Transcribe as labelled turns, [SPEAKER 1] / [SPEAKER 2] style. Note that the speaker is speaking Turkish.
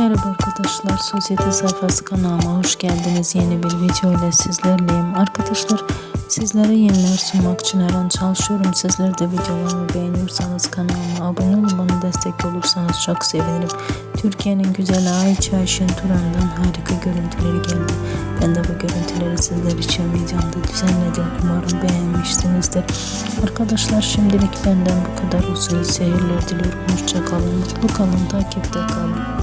[SPEAKER 1] Merhaba arkadaşlar, Sosyete Sayfası kanalıma hoş geldiniz. Yeni bir video ile sizlerleyim. Arkadaşlar sizlere yeniler sunmak için her an çalışıyorum. Sizler de videolarımı beğeniyorsanız kanalıma abone olup bana destek olursanız çok sevinirim. Türkiye'nin güzel Ayça Ayşen Turan'dan harika görüntüleri geldi. Ben de bu görüntüleri sizler için videomda düzenledim. Umarım beğenmişsinizdir. Arkadaşlar şimdilik benden bu kadar olsun. Seyirler diliyorum. Hoşça kalın, mutlu kalın, takipte kalın.